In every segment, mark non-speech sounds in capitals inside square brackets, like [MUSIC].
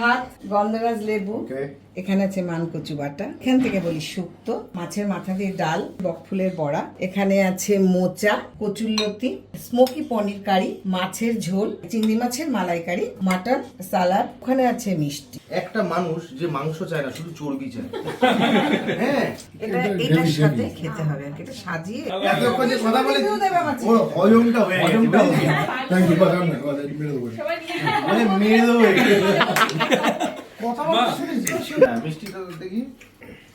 ভাত গন্ধরাজ লেবু. এখানে আছে মানকচু বাটা। এখান থেকে বলি শুক্তো মাছের মাথা দিয়ে ডাল বকফুলের বড়া। এখানে আছে মোচা কচুরলতি স্মোকি পনির কারি মাছের ঝোল চিংড়ি মাছের মালাইকারি মাটন সালাড ওখানে আছে মিষ্টি। একটা মানুষ যে মাংস চায় না শুধু চর্বি চায়। [LAUGHS] হ্যাঁ। এটা এটার সাথে খেতে হবে আর কি, এটা সাজিয়ে এতক্ষণ যে কথা বলে ওর হজমটা হয়ে থ্যাংক ইউ বাজার না মানে মেরে দেবো [LAUGHS] হ্যাঁ,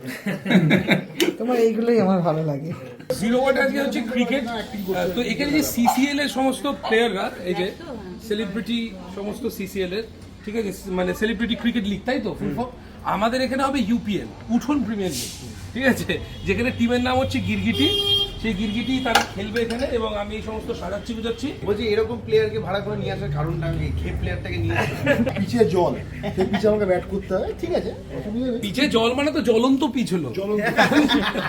[LAUGHS] তোমার এইগুলোই আমার ভালো লাগে। জিরো ওয়াট আজকে হচ্ছে ক্রিকেট তো এখানে যে সিসিএল এর সমস্ত প্লেয়াররা এই যে সেলিব্রিটি সমস্ত সিসিএল এর ঠিক আছে মানে সেলিব্রিটি ক্রিকেট লিগ তাই তো আমাদের এখানে হবে ইউপিএল উঠোন প্রিমিয়ার লিগ ঠিক আছে যেখানে টিমের নাম হচ্ছে গিরগিটি সেই গিরগিটি তারা খেলবে এখানে এবং আমি এই সমস্ত সাজাচ্ছি বুঝাচ্ছি বলছি এরকম প্লেয়ারকে ভাড়া করে নিয়ে আসার কারণটা আমি খে প্লেয়ারটাকে নিয়ে আসা পিছে জল। সেই পিছে আমাকে ব্যাট করতে হবে ঠিক আছে পিছে জল মানে তো জ্বলন্ত পিচ হলো। জ্বলন্ত।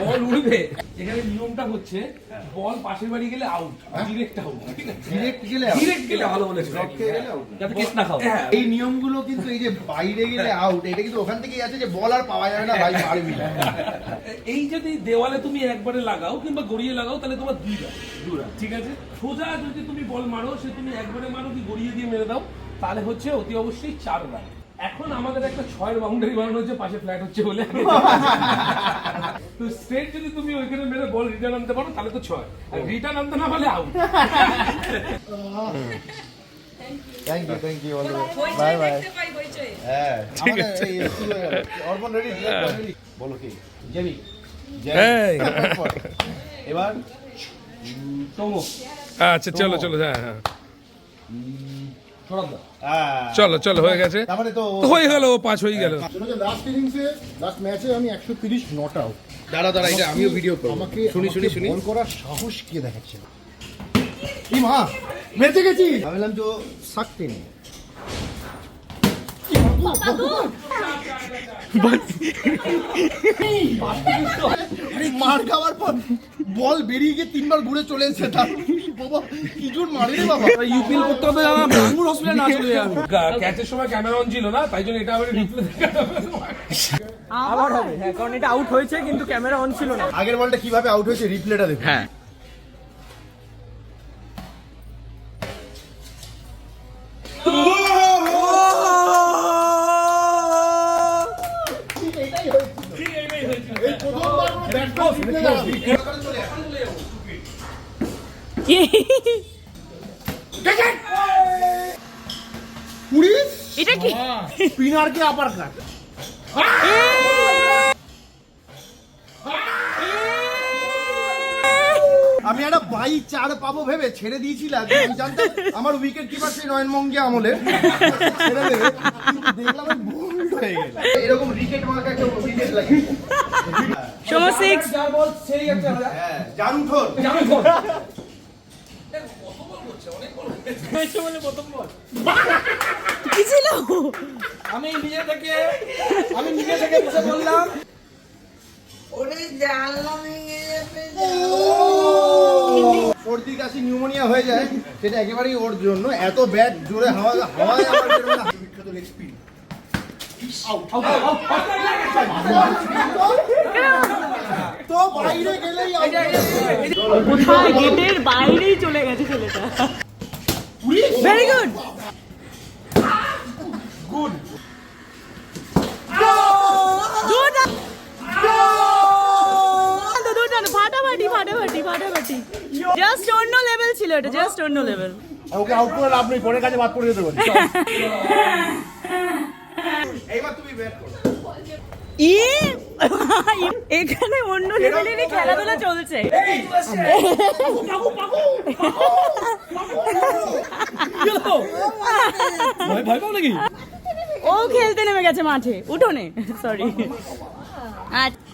বল উঠবে এখানে নিয়মটা হচ্ছে বল পাশের বাড়ি গেলে আউট ডিরেক্ট আউট ডিরেক্ট গেলে ডিরেক্ট গেলে ভালো বলেছে out। যাতে কেস না খাও এই নিয়মগুলো কিন্তু এই যে বাইরে গেলে আউট এটা কিন্তু ওখান থেকেই আছে যে বল আর পাওয়া যাবে না ভাই পারবি না [LAUGHS] এই যদি দেওয়ালে তুমি একবারে লাগাও কিংবা গড়িয়ে লাগাও তাহলে তোমার দুই ঠিক আছে? সোজা যদি তুমি বল মারো সে তুমি একবারে মারো কি গড়িয়ে দিয়ে মেরে দাও তাহলে হচ্ছে অতি অবশ্যই চার রান এখন আমাদের একটা ছয়ের বাউন্ডারি বানানো হচ্ছে পাশে ফ্ল্যাট হচ্ছে বলে তো স্ট্রেট যদি তুমি ওইখানে মেরে বল রিটার্ন আনতে পারো তাহলে তো ছয়। আর রিটার্ন আনতে না পারলে out thank you thank you bye bye হ্যাঁ। ঠিক আছে। অর্পণ রেডি বলো কি? এবার তোমো আচ্ছা চলো চলো হ্যাঁ হ্যাঁ। চলো চলো হয়ে গেছে। তো হয়ে গেল ও পাঁচ হয়ে গেল। লাস্ট ইনিংসে লাস্ট ম্যাচে আমি একশো তিরিশ নট আউট দাঁড়া দাঁড়া এটা আমিও ভিডিও করব। আমাকে শুনি শুনি শুনি। বল করার সাহস কে দেখাচ্ছে? এই মা বেঁচে গেছি ভাবলাম বললাম তো সাকতে নেই মার খাওয়ার পর বল বেরিয়ে গিয়ে তিনবার ঘুরে চলে এসেছে তার বাবা কি জোর মারে রে বাবা। ইউপিএল করতে হবে জানা বাঙ্গুর হসপিটালে না চলে যাবে। ক্যাচের সময় ক্যামেরা অন ছিল না তাই জন্য এটা আবার রিপ্লে আবার হবে হ্যাঁ কারণ এটা আউট হয়েছে কিন্তু ক্যামেরা অন ছিল না। আগের বলটা কীভাবে আউট হয়েছে রিপ্লেটা দেখুন। হ্যাঁ। আমি একটা বাই চার পাবো ভেবে ছেড়ে দিয়েছিলাম। আমার উইকেট কিপার সেই নয়ন মঙ্গে আমলে। এরকম সোম সিক্স হ্যাঁ জারু ঠোর কি ছিল আমি নিজে থেকে আমি নিজে থেকে বসে বললাম। ওরে জানলা সর্দি কাশি নিউমোনিয়া হয়ে যায় সেটা একেবারেই ওর জন্য। এত ব্যাট জোরে হাওয়া হাওয়ায় আমার বিখ্যাত লেগ তো বাইরে গেলেই কোথায় গেটের বাইরেই চলে গেছে ছেলেটা ভেরি গুড গুড ফাটাফাটি ফাটাফাটি ফাটাফাটি জাস্ট অন্য লেভেল ছিল এটা জাস্ট অন্য লেভেল ওকে আউট করে লাভ নেই পরের কাছে বাদ করে দিতে পারি এইবার তুমি ব্যাট করো। এখানে অন্য লেভেলেরই খেলাধুলা চলছে। ও খেলতে নেমে গেছে মাঠে। উঠোনে সরি আচ্ছা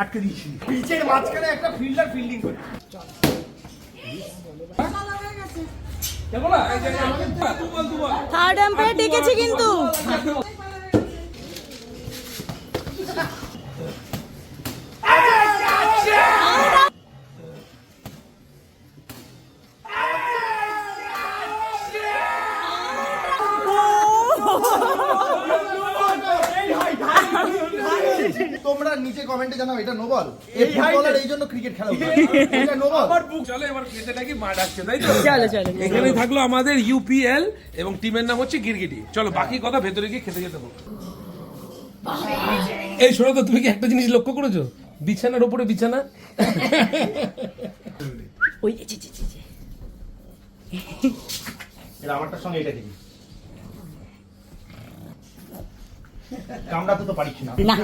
আটকে দিয়েছি। পিচের মাঝখানে একটা ফিল্ডার ফিল্ডিং করে দেখো না এই যে দুবার দুবার থার্ড এম্পায়ার ডেকেছি কিন্তু। কমেন্টে জানাও এটা নোবল। এই ফুটবলার এই জন্য ক্রিকেট খেলা উচিত। [LAUGHS] এটা নোবল। আমার বুক চলে এবার খেতে নাকি মা ডাকছে তাই তো? চলো চলো এখানে থাকল আমাদের ইউপিএল এবং টিমের নাম হচ্ছে গিরগিটি। চলো বাকি কথা ভেতরে গিয়ে খেতে যেতে হবে এই শোনো তো তুমি কি একটা জিনিস লক্ষ্য করেছ? বিছানার উপরে বিছানা? ওই আমারটার সঙ্গে এটা দিবি কামড়াতে তো পারিস না। না।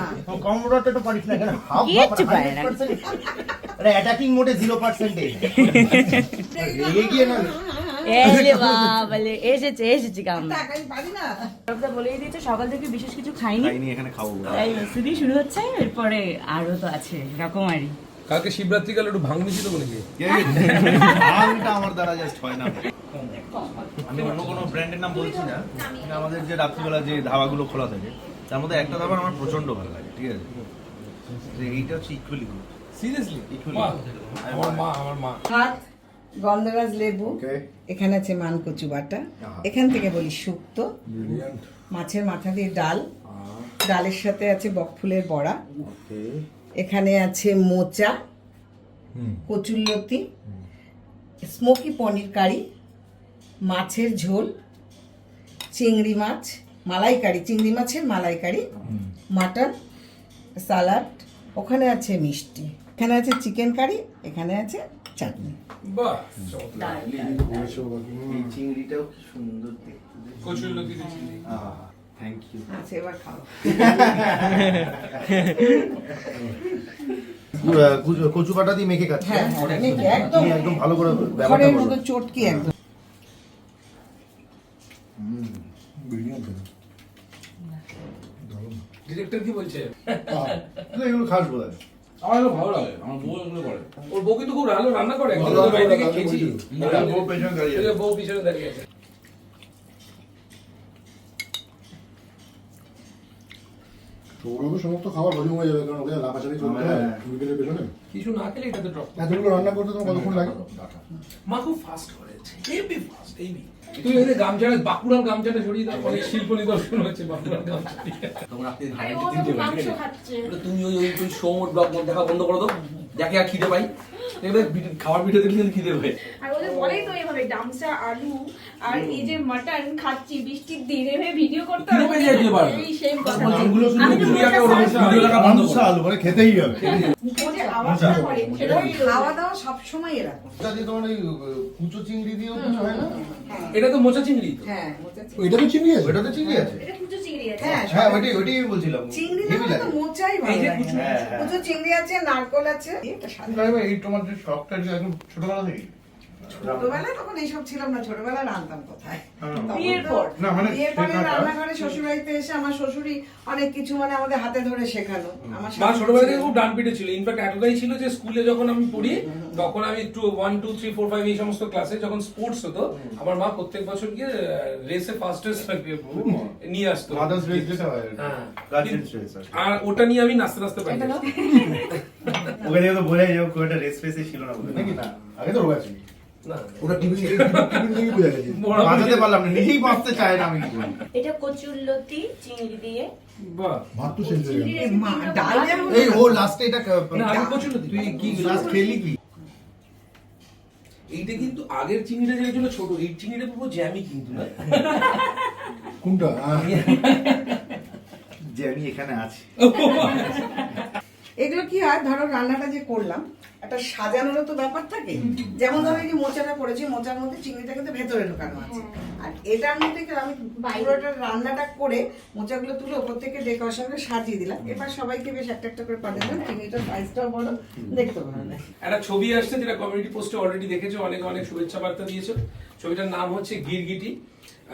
কামড়াতে তো পারিস না এখানে হাফ কিচ্ছু পারে না। আরে অ্যাটাকিং মোডে জিরো পার্সেন্টেজ রেগে গিয়ে না। এলে বাবালে এসেছে এসেছে কামড়া। আমি পারি না। সবটা বলেই দিয়েছে সকাল থেকে বিশেষ কিছু খাইনি। খাইনি এখানে খাব তাই শুধু শুরু হচ্ছে এরপরে আরও তো আছে রকমারি কালকে শিবরাত্রি কাল একটু ভাঙনি ছিল বলে কি ভাঙটা আমার দ্বারা জাস্ট হয় না। আমি অন্য কোনো ব্র্যান্ডের নাম বলছি না। আমাদের যে রাত্রিবেলা যে ধাবাগুলো খোলা থাকে তার মধ্যে একটা ধাবা আমার প্রচণ্ড ভালো লাগে ঠিক আছে? যে এইটা হচ্ছে ইকুয়ালি গুড সিরিয়াসলি Equally. আমার মা আমার মা। গন্ধরাজ লেবু এখানে আছে মানকচু বাটা এখান থেকে বলি শুক্তো মাছের মাথা দিয়ে ডাল ডালের সাথে আছে বকফুলের বড়া এখানে আছে মোচা কচুল্লতি স্মোকি পনির কারি মাছের ঝোল চিংড়ি মাছ মালাইকারি চিংড়ি মাছের মালাইকারি মাটন সালাড ওখানে আছে মিষ্টি এখানে আছে চিকেন কারি এখানে আছে চাটনি। চিংড়িটাও কি সুন্দর দেখতে। কচুর লতি চিনি থ্যাংক ইউ আচ্ছা এবার খাও। কচু বাটা দিয়ে মেখে খাচ্ছি। হ্যাঁ একদম একদম ভালো করে ব্যাপারটা চটকি একদম। ডিরেক্টর কি বলছে? এগুলো খাস বোধ হয় আমার এগুলো ভালো লাগে আমার বউ এগুলো করে। ওর বউ কিন্তু খুব ভালো রান্না করে বউ পেছনে দাঁড়িয়ে বউ পিছনে দাঁড়িয়ে আছে। সৌরভের সমস্ত খাবার হজম হয়ে যাবে কারণ ওকে লাফাচারি করতে হয় হ্যাঁ। উইকেটের পেছনে। কিছু না খেলে এটাতে ড্রপ এতগুলো রান্না করতে তোমার কতক্ষণ লাগে? মা খুব ফাস্ট হেভি ফাস্ট হেভি তুই এখানে গামছাটা বাঁকুড়ার গামছাটা ছড়িয়ে দাও অনেক শিল্প নিদর্শন হচ্ছে বাঁকুড়ার গামছা দিয়ে। তোমরা ধারে তুমি ওই ওই ওই সৌমর ব্লগ দেখা বন্ধ করে দাও যাকে আর খিদে পাই। ভিডিও- খাবার ভিডিও দেখলে খিদে পাই। আর ওদের বলেই তো এইভাবে ডামসা আলু আর এই যে মাটন খাচ্ছি বৃষ্টির দিনে এভাবে ভিডিও করতে এবার। এই সেম কথা। নামগুলো শুনে ওরকম ভিডিও দেখা বন্ধ করো। আলু মানে খেতেই হবে। করে আওয়াজটা করে সেটা খাওয়া দাওয়া সবসময় এরকম। ওটা তোমার ওই কুচো চিংড়ি দিয়েও কিছু হয় না? এটা তো মোচা চিংড়ি তো। হ্যাঁ মোচা চিংড়ি। ওইটা তো চিনি আছে? ওটা তো চিংড়ি আছে। এটা কুচো চিংড়ি আছে। হ্যাঁ হ্যাঁ ওইটাই বলছিলাম। চিংড়ি না হেভি হলে তো মোচাই ভালো লাগে কুচু। কুচু চিংড়ি আছে নারকল আছে। এটা স্বাদ। এই তোমার যে শখটা যে একদম ছোটবেলা থেকে ছোটবেলায় তখন এইসব ছিলাম না ছোটবেলায় রান্তাম কোথায়? হ্যাঁ। বিয়ের পর? মানে বিয়ের পরে রান্নাঘরে শ্বশুরবাড়িতে এসে আমার শ্বশুরই অনেক কিছু মানে আমাদের হাতে ধরে শেখানো আমার মা ছোটবেলা থেকে খুব ডান পিটে ছিল। ইনফ্যাক্ট এতটাই ছিল যে স্কুলে যখন আমি পড়ি তখন আমি two one two three four five এই সমস্ত ক্লাসে যখন স্পোর্টস হতো আমার মা প্রত্যেক বছর গিয়ে রেসে ফার্স্টেস্ট নিয়ে আসতো। হয় আর ওটা নিয়ে আমি নাচতে নাচতে পারি নাও। তো বোঝাই যাবে খুব একটা রেস ফেসে ছিল না নাকি না? আগে তো রোগ না ওটা টিভি টিভি থেকে বোঝা গেছে। বাঁচাতে পারলাম না নিজেই বাঁচতে চায় না আমি কি করি। এটা কচুরলতি চিংড়ি দিয়ে। বাহ। ভাত তো শেষ গেল। এ মা, ডাল যেমন এই ও লাস্টে এটা না, আমি প্রচুর দিই। তুই কি লাস্ট খেলি কি? এইটা কিন্তু আগের ছিল ছোট। এই চিনিটা পুরো জ্যামি কিন্তু না? কোনটা? যে এখানে আছি। [LAUGHS] এগুলো কি হয়? ধরো রান্নাটা যে করলাম একটা সাজানোরও তো ব্যাপার থাকে। যেমন ধরো এই যে মোচাটা করেছি মোচার মধ্যে চিংড়িটা কিন্তু ভেতরে ঢোকানো আছে। আর এটার মধ্যে আমি পুরোটা রান্নাটা করে মোচাগুলো তুলে ওপর থেকে ডেকোরেশন করে সাজিয়ে দিলাম। এবার সবাইকে বেশ একটা একটা করে পাঠিয়ে দিলাম। চিংড়িটার সাইজটাও বড় দেখতে ভালো লাগে একটা ছবি আসছে যেটা কমিউনিটি পোস্টে অলরেডি দেখেছ অনেক অনেক শুভেচ্ছা বার্তা দিয়েছ। ছবিটার নাম হচ্ছে গিরগিটি।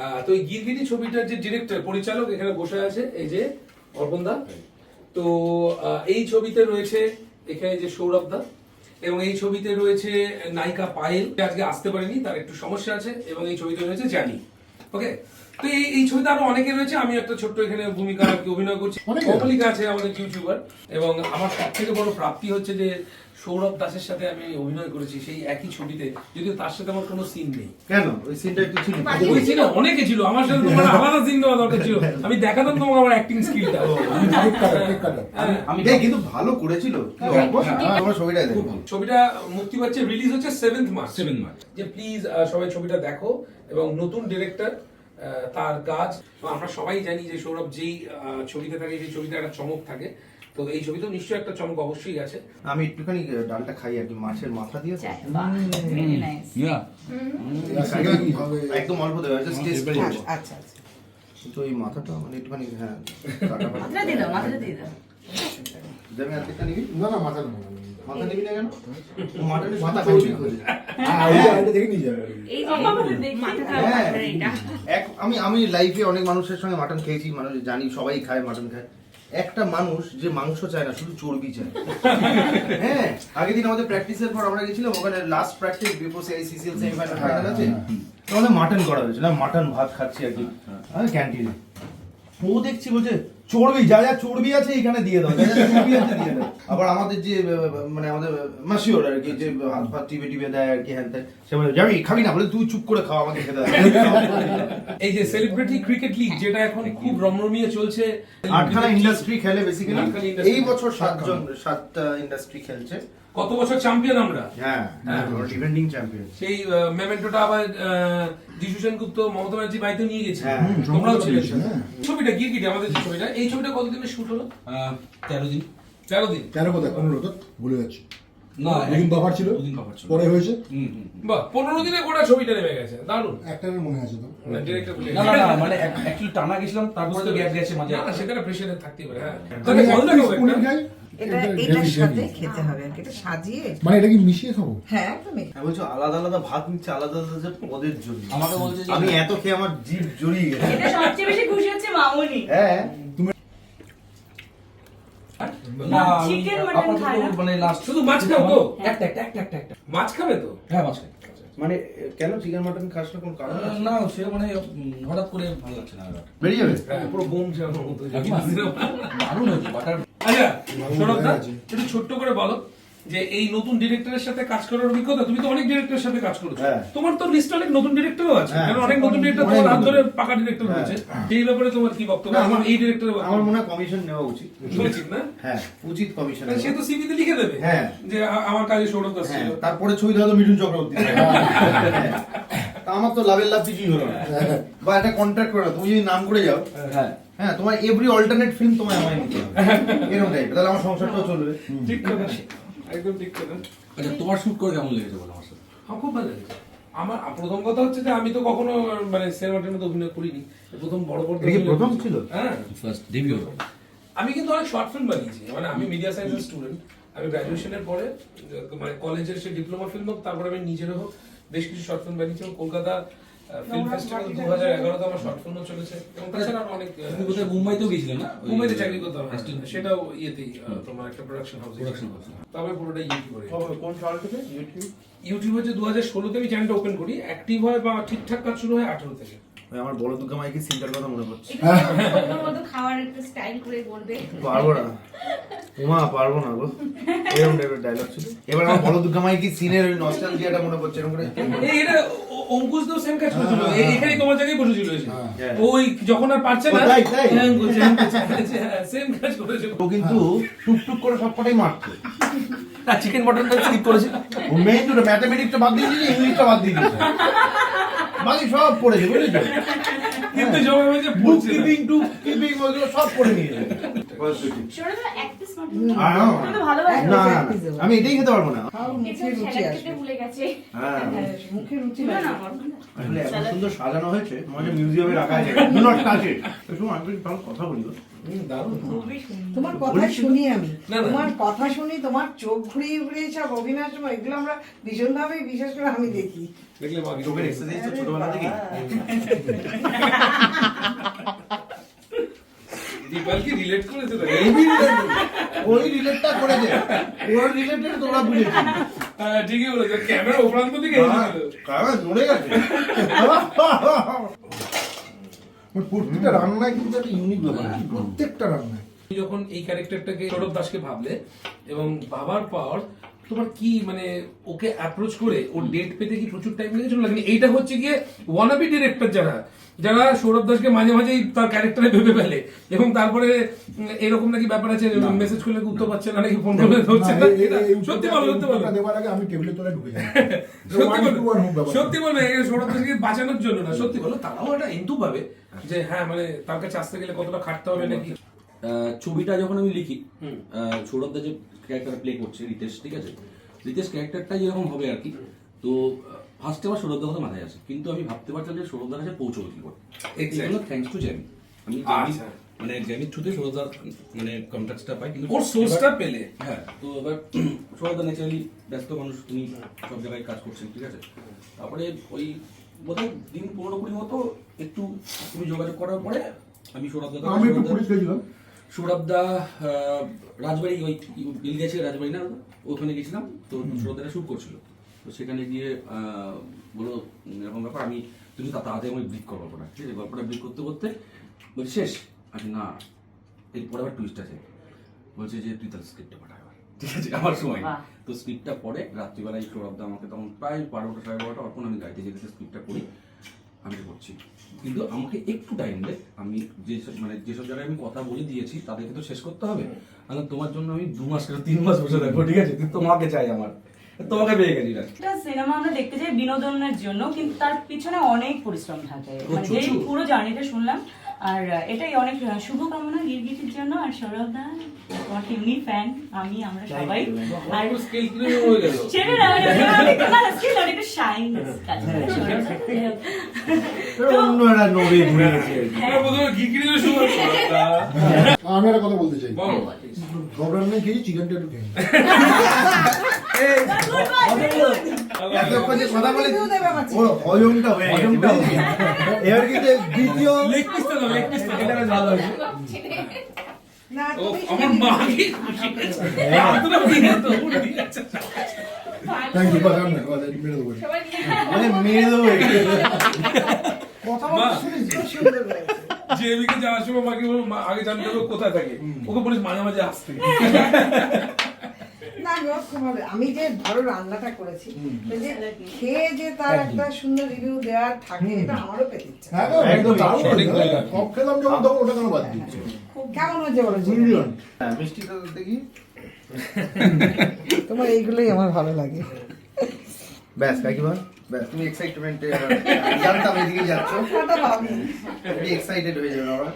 আহ, তো এই গিরগিটি ছবিটার যে ডিরেক্টর পরিচালক এখানে বসে আছে এই যে অর্পণ দা। তো এই ছবিতে রয়েছে এখানে যে সৌরভ দা এবং এই ছবিতে রয়েছে নায়িকা পায়েল। আজকে আসতে পারেনি, তার একটু সমস্যা আছে এবং এই ছবিতে রয়েছে জানি। ওকে তো এই এই ছবিতে আরও অনেকে রয়েছে। আমি একটা ছোট্ট এখানে ভূমিকা আর কি অভিনয় করছি? কমলিকা আছে আমাদের ইউটিউবার। এবং আমার সব থেকে বড় প্রাপ্তি হচ্ছে যে সৌরভ দাসের সাথে আমি অভিনয় করেছি সেই একই ছবিতে। যদিও তার সাথে আমার কোনো সিন নেই। কেন? ওই সিনটা একটু ছিল। ওই সিনে অনেকে ছিল। আমার সাথে তোমার আলাদা সিন দেওয়া দরকার ছিল। আমি দেখাতাম তোমাকে আমার অ্যাক্টিং স্কিলটা আমি কিন্তু ভালো করেছিল। কি তোমার ছবিটা দেখো। ছবিটা মুক্তি পাচ্ছে। রিলিজ হচ্ছে সেভেন্থ মার্চ সেভেন মার্চ যে প্লিজ সবাই ছবিটা দেখো। এবং নতুন ডিরেক্টর তার কাজ। আমরা সবাই জানি যে সৌরভ যেই আহ, ছবিতে থাকে সেই ছবিতে একটা চমক থাকে। তো এই ছবিতেও নিশ্চয়ই একটা চমক অবশ্যই আছে। আমি একটুখানি ডালটা খাই আর কি মাছের মাথা দিয়ে একদম অল্প দেবে জাস্ট আচ্ছা আচ্ছা কিন্তু এই মাথাটা মানে একটুখানি হ্যাঁ [LAUGHS] মাথাটা দিয়ে দাও মাথাটা দিয়ে দাও। না না মাথা না। মাথা নিবি না কেন। হ্যাঁ, হ্যাঁ। এটা। এক আমি আমি লাইফে অনেক মানুষের সঙ্গে মাটন খেয়েছি মানুষ জানি সবাই খায় মাটন খায়। একটা মানুষ যে মাংস চায় না শুধু চর্বি চায়। হ্যাঁ আগের দিন আমাদের প্র্যাকটিসের পর আমরা গেছিলাম ওখানে লাস্ট প্র্যাকটিস বিফোর সেই সিসিএল সেমিফাইনাল ফাইনাল আছে। তো আমাদের মাটন করা হয়েছিল মাটন ভাত খাচ্ছি আর কি ক্যান্টিনে ও দেখছি বলছে চর্বি যা যা চর্বি আছে এখানে দিয়ে দাও যা যা চর্বি আছে দিয়ে দাও। আবার আমাদের যে মানে আমাদের মাসিওর আর কি যে হাত ফাত টিপে টিপে দেয় আর কি হ্যান তাই সে বলে যাবি খাবি না। বলে তুই চুপ করে খাও আমাকে খেতে এই যে সেলিব্রিটি ক্রিকেট লিগ যেটা এখন খুব রমরমিয়ে চলছে। আটখানা ইন্ডাস্ট্রি খেলে বেসিক্যালি এই বছর সাতজন সাতটা ইন্ডাস্ট্রি খেলছে। কত বছর চ্যাম্পিয়ন আমরা? হ্যাঁ হ্যাঁ। ডিফেন্ডিং চ্যাম্পিয়ন সেই মেমেন্টোটা আবার যিশু সেনগুপ্ত মমতা ব্যানার্জি বাড়িতে নিয়ে গেছে হ্যাঁ, তোমরাও ছিলে হ্যাঁ। ছবিটা গিরগিটি আমাদের ছবিটা? এই ছবিটা কতদিনে শুট হলো? তেরো দিন। তেরো দিন? তেরো কোথায়? পনেরো তো ভুলে যাচ্ছি। না দুদিন বাফার ছিল? দুদিন ছিল। পরে হয়েছে। বাহ পনেরো দিনে গোটা ছবিটা নেমে গেছে। দারুণ। একটা মনে আছে তো। না না না মানে অ্যাকচুয়ালি টানা গেছিলাম তারপরে তো গ্যাপ গেছে মাঝে সেখানে প্রেশারে থাকতেই পারে হ্যাঁ। এটা এটার সাথে খেতে হবে আর এটা সাজিয়ে মানে এটা কি মিশিয়ে খাব? হ্যাঁ একদমই। আমি বলছি আলাদা আলাদা ভাত নিচ্ছে আলাদা আলাদা পদের জন্য। আমাকে বলছে আমি এত খেয়ে আমার জিভ জড়িয়ে গেছে। এটা সবচেয়ে বেশি খুশি হচ্ছে মামুনি। হ্যাঁ না আমি chicken mutton আপাতত খায় না? মানে লাস্ট শুধু মাছ খাও তো? একটা একটা একটা একটা একটা। মাছ খাবে তো? হ্যাঁ মাছ। মানে কেন চিকেন মাটন খাস না কোন কারণ না সে মানে হঠাৎ করে ভালো লাগছে না। বেরিয়ে যাবে? হ্যাঁ, পুরো বোম চালানোর মতো দারুণ হয়েছে বাটার। আচ্ছা হয়ে। একটু ছোট্ট করে বলো যে এই নতুন ডিরেক্টরের সাথে কাজ করার অভিজ্ঞতা তুমি তো অনেক ডিরেক্টরের সাথে কাজ করেছ হ্যাঁ। তোমার তো লিস্ট অনেক নতুন ডিরেক্টরও আছে হ্যাঁ। কারণ অনেক নতুন ডিরেক্টর তোমার হাত ধরে পাকা ডিরেক্টর হ্যাঁ। এই ব্যাপারে তোমার কি বক্তব্য আমার- এই ডিরেক্টর আমার মনে হয় কমিশন নেওয়া উচিত উচিত না হ্যাঁ উচিত কমিশন সে তো সিভিতে লিখে দেবে হ্যাঁ। যে আমার কাজে সৌরভ দাস ছিল তারপরে ছবি হয়তো মিঠুন চক্রবর্তী [LAUGHS] আমার তো লাভের লাভ কিছুই হলো না। বা একটা কন্ট্রাক্ট করে তুমি যদি নাম করে যাও হ্যাঁ। হ্যাঁ তোমার এভরি অল্টারনেট ফিল্ম তোমায় আমায় নিতে হবে। এরকম টাইপ তাহলে আমার সংসারটাও চলবে। ঠিক কথা একদম ঠিক কথা। আচ্ছা তোমার শুট করে কেমন লেগেছে বলো আমার সাথে? আমার খুব ভালো লেগেছে। আমার প্রথম কথা হচ্ছে যে আমি তো কখনো মানে সিনেমাটির মধ্যে অভিনয় করিনি। প্রথম বড় বড় প্রথম ছিল? হ্যাঁ। ফার্স্ট ডেবিউ আমি কিন্তু অনেক শর্ট ফিল্ম বানিয়েছি। মানে আমি মিডিয়া সায়েন্সের স্টুডেন্ট আমি গ্রাজুয়েশনের পরে মানে কলেজের সে ডিপ্লোমা ফিল্ম হোক তারপরে আমি নিজেরও হোক বেশ কিছু শর্ট ফিল্ম বানিয়েছে এবং কলকাতা ফিল্ম ফেস্টিভ্যাল দু হাজার এগারোতে আমার শর্ট ফিল্মও চলেছে। এবং তাছাড়া আরও অনেক তুমি কোথায়? মুম্বাইতেও গেছিলে না? মুম্বাইতে চাকরি করতাম হ্যাঁ। সেটাও ইয়েতেই আহ, তোমার একটা প্রোডাকশন হাউস প্রোডাকশন হ্যাঁ। তবে পুরোটা ইউটিউবে কোন সাল থেকে? ইউটিউব ইউটিউব হচ্ছে দু হাজার ষোলোতে আমি চ্যানেলটা ওপেন করি। অ্যাক্টিভ হয় বা ঠিকঠাক কাজ শুরু হয় আঠেরো থেকে। আমার বড় দুর্গা মাইকে সিনটার কথা মনে পড়ছে। একটু খাওয়ার একটু স্টাইল করে বলবে। পারব না। উমা পারব না গো। এরকম টাইপের ডায়লগ ছিল। এবার আমার বড় দুর্গা মাইকে সিনের ওই নস্টালজিয়াটা মনে পড়ছে এরকম করে এটা অঙ্কুশ দেও সেম কাজ করেছিল এখানেই তোমার জায়গায় বসেছিল এসে। হ্যাঁ। ওই যখন আর পারছে না? সেম কাজ করেছিল ও কিন্তু টুকটুক করে সবকটাই মারতো। না চিকেন মটনটা স্কিপ করেছে। ও মেইন দুটো ম্যাথামেটিক্সটা বাদ দিয়ে দিয়েছে ইংলিশটা বাদ দিয়ে দিয়েছে। বাকি সব পড়েছে বুঝলি তো? কিন্তু জমা হয়েছে বুক কিপিং টু কিপিং ওগুলো সব পড়ে নিয়েছে সৌরভ এক পিস মটন আর না, তুমি তো ভালোবাসো। না না, না, আমি এটাই খেতে পারব না। হ্যাঁ। হ্যাঁ, সুন্দর সাজানো হয়েছে মনে মিউজিয়ামে রাখা আছে ডু নট টাচ ইট একটু আমি তাহলে কথা বলি। তোমার কথা শুনি আমি। তোমার কথা শুনি তোমার চোখ ঘুরিয়ে ঘুরিয়ে সব অভিনয় সময় এগুলো আমরা ভীষণ ভাবে বিশেষ করে আমি দেখি। দেখলে বাকি চোখের এক্সারসাইজ তো ছোটবেলা থেকে দীপাল রিলেট করেছে তো? হেভি রিলেট ওই রিলেটটা করেছে ওর রিলেটেড তোমরা বুঝেছি হ্যাঁ, ঠিকই বলেছে। ক্যামেরা ওপ্রান্ত থেকে এসেছিল। নড়ে গেছে। মানে প্রত্যেকটা রান্নায় কিন্তু একটা ইউনিক ব্যাপার প্রত্যেকটা রান্নায়। যখন এই ক্যারেক্টারটাকে সৌরভ দাসকে ভাবলে এবং ভাবার পর তোমার কি মানে ওকে অ্যাপ্রোচ করে ওর ডেট পেতে কি প্রচুর টাইম লেগেছিল? নাকি এইটা হচ্ছে গিয়ে ওয়ানাবি ডিরেক্টর যারা যারা সৌরভ দাসকে মাঝে মাঝেই তার ক্যারেক্টারে ভেবে ফেলে এবং তারপরে এরকম নাকি ব্যাপার আছে মেসেজ করলে উত্তর পাচ্ছে না নাকি ফোন করলে ধরছে না সত্যি বলো সত্যি বলো। আমি টেবিলের তলায় ঢুকে যাই। [LAUGHS] সত্যি ব্যাপারটা। সত্যি এখানে সৌরভ দাসকে বাঁচানোর জন্য না সত্যি বলো তারাও এটা হিন্দু ভাবে যে হ্যাঁ মানে তার কাছে আসতে গেলে কতটা খাটতে হবে নাকি? ছবিটা যখন আমি লিখি সৌরভদা যে ক্যারেক্টার প্লে করছে রিতেশ ঠিক আছে? রিতেশ ক্যারেক্টারটা যেরকম হবে আর কি তো ফার্স্টে আমার সৌরভদার কথা মাথায় আসে। কিন্তু আমি ভাবতে পারছিলাম যে সৌরভদার কাছে পৌঁছবো কি করে। Exactly. থ্যাংকস টু জ্যামি আমি আচ্ছা। জ্যামি মানে জ্যামির থ্রুতে সৌরভদার মানে কন্ট্যাক্টটা পাই কিন্তু ওর সোর্সটা পেলে। হ্যাঁ তো এবার [CLEARS THROAT] সৌরভদা ন্যাচারালি ব্যস্ত মানুষ তিনি সব জায়গায় কাজ করছেন ঠিক আছে? তারপরে ওই বোধহয় দিন পনেরো কুড়ি মতো একটু তুমি যোগাযোগ করার পরে আমি সৌরভদা আমি একটু সৌরভদা রাজবাড়ি ওই বিল গেছে রাজবাড়ি না ওখানে গেছিলাম তো সৌরভদারা শুট করছিল। তো সেখানে গিয়ে বলো এরকম ব্যাপার আমি তুমি তা তাড়াতাড়ি আমি ব্রিক করব গল্পটা। ঠিক আছে গল্পটা ব্রিক করতে করতে বলছি শেষ। আচ্ছা না এরপরে আবার টুইস্ট আছে। বলছে যে তুই তাহলে স্ক্রিপ্টটা পাঠা ঠিক আছে আমার সময় তো স্ক্রিপ্টটা পরে রাত্রিবেলায় সৌরভদা আমাকে তখন প্রায় বারোটা সাড়ে বারোটা তখন আমি গাড়িতে যেতে স্ক্রিপ্টটা করি। আমি করছি। কিন্তু আমাকে একটু টাইম দে। আমি যে মানে যেসব জায়গায় আমি কথা বলে দিয়েছি তাদেরকে তো শেষ করতে হবে। আমি তোমার জন্য আমি দু মাস কেন তিন মাস বসে থাকব ঠিক আছে? তোমাকে চাই আমার। তোমাকে পেয়ে গেছি না একটা সিনেমা আমরা দেখতে যাই বিনোদনের জন্য কিন্তু তার পিছনে অনেক পরিশ্রম থাকে। মানে পুরো জার্নিটা শুনলাম আর এটাই অনেক শুভকামনা গিরগিটির জন্য আর সৌরভ দা তোমার টিমনি ফ্যান আমি আমরা সবাই আর স্কেল হয়ে গেল সেটা না মানে স্কিল অনেকটা শাইন হয়ে কি। আমি একটা কথা বলতে চাই বলো। সব রান্নায় খেয়েছি চিকেনটা একটু খেয়ে নিই। এতক্ষণ যে কথা বলে Review দেবে আমার ওর হজমটা হয়ে গেছে এবার কিন্তু দ্বিতীয় লেগ পিসটা দাও, লেগ পিসটা দাও। এটা ভালো হয়েছে না ও, তুমি আমার মা কি খুশি হয়েছে। এতটা দিয়ে তো, উড়ে দিয়েছে। থ্যাংক ইউ বাজার না বাজার মেরে দেবো মানে মেরে দেবো কথা মা, খুব সুন্দর হয়েছে। যে এদিকে যাওয়ার সময় মাকে আগে জানতে হবে কোথায় থাকে ওকে বলিস মাঝে মাঝে আসতে [LAUGHS] না গো, আমি যে ধরো রান্নাটা করেছি যে খেয়ে যে তার একটা সুন্দর রিভিউ দেওয়ার থাকে এটা আমারও পেতে ইচ্ছে। হ্যাঁ একদম খেলাম যখন তখন ওটা কেন বাদ দিচ্ছি? কেমন হয়েছে বলো. হ্যাঁ, মিষ্টিটা দেখি। তোমার এইগুলোই আমার ভালো লাগে। ব্যাস কাকিমা। ব্যাস তুমি এক্সাইটমেন্টে জানতাম এদিকে যাচ্ছ। কথা ভাবি। এক্সাইটেড হয়ে যাবে ওরা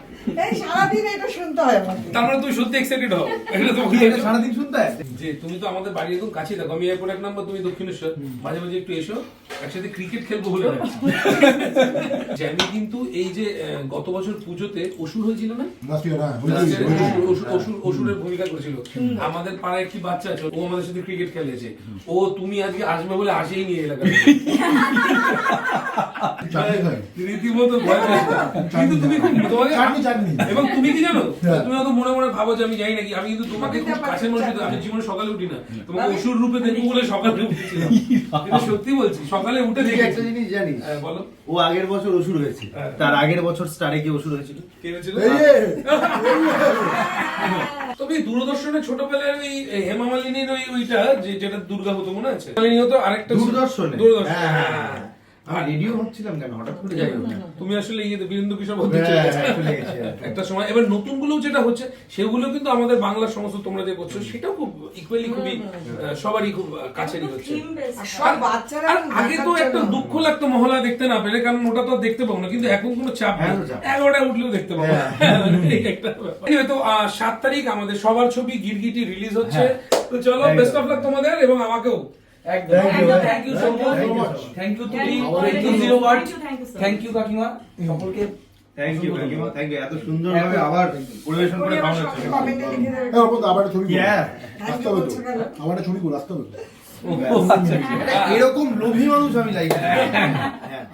এই সারাদিন এটা শুনতে হয় আমাকে। তার মানে তুমি সত্যি এক্সাইটেড হও? এটা তোমাকে এটা সারাদিন শুনতে হয়? যে তুমি তো আমাদের বাড়ি একদম কাছে দেখো আমি এরপর এক নম্বর তুমি দক্ষিণেশ্বর। মাঝে মাঝে একটু এসো একসাথে ক্রিকেট খেলব বলে। [LAUGHS] জ্যামি কিন্তু এই যে গত বছর পুজোতে অসুর হয়েছিল না? হ্যাঁ। অসুর- অসুরের ভূমিকা করেছিল। আমাদের পাড়ায় একটি বাচ্চা আছে ও আমাদের সাথে ক্রিকেট খেলেছে। ও তুমি আজকে আসবে বলে আসেই নিয়ে এলাকা। [LAUGHS] রীতিমতো ভয় কিন্তু তুমি খুব চাটনি, চাটনি। এবং তুমি কি জানো? হ্যাঁ। তুমি হয়তো মনে মনে ভাবো যে আমি জানি নাকি আমি কিন্তু তোমাকে খুব কিন্তু আমি জীবনে সকালে উঠি না। তোমাকে অসুর রূপে দেখব বলে সকালে উঠেছিলাম। কিন্তু সত্যি বলছি সকালে উঠে দেখি একটা জিনিস জানিস? হ্যাঁ, বলো। ও আগের বছর অসুর হয়েছে হ্যাঁ। তার আগের বছর স্টারে কি অসুর হয়েছিল কে হয়েছিল? [LAUGHS] তবে দূরদর্শনে ছোটবেলার ওই হেমা মালিনীর ওই ওইটা যে যেটা দুর্গা হতো মনে আছে মালিনী হতো আরেকটা দূরদর্শনে দূরদর্শনে হ্যাঁ, হ্যাঁ। হ্যাঁ। আমি রেডিও হচ্ছিলাম কেন হঠাৎ করে যাই তুমি আসলে ইয়ে বীরেন্দ্র কিশোর ভদ্র হ্যাঁ। হ্যাঁ। একটা সময় এবার নতুনগুলো যেটা হচ্ছে সেগুলো কিন্তু আমাদের বাংলার সমস্ত তোমরা যে করছ সেটাও খুব ইকুয়ালি খুবই সবারই খুব কাছেরই হচ্ছে আর সব বাচ্চারা আগে তো একটা দুঃখ লাগতো মহলা দেখতে না পেলে কারণ ওটা তো আর দেখতে পাবো না কিন্তু এখন কোনো চাপ নেই হ্যাঁ। এগারোটায় উঠলেও দেখতে পাবো হ্যাঁ। [LAUGHS] একটা ব্যাপার। তো সাত তারিখ আমাদের সবার ছবি গিরগিটি রিলিজ হচ্ছে হ্যাঁ। তো চলো বেস্ট অফ লাক তোমাদের এবং আমাকেও. Thank you so much Thank you so much. Thank you তুমি Thank thank you zero word Thank you, thank you, sir. Thank you কাকিমা সকলকে থ্যাংক ইউ কাকিমা থ্যাংক ইউ এত সুন্দরভাবে আবার পরিবেশন করে খাওয়ানো আবার ছবি আসতে হবে আবার একটা ছবি করো, আসতে হবে এরকম লোভী মানুষ আমি লাইক হ্যাঁ।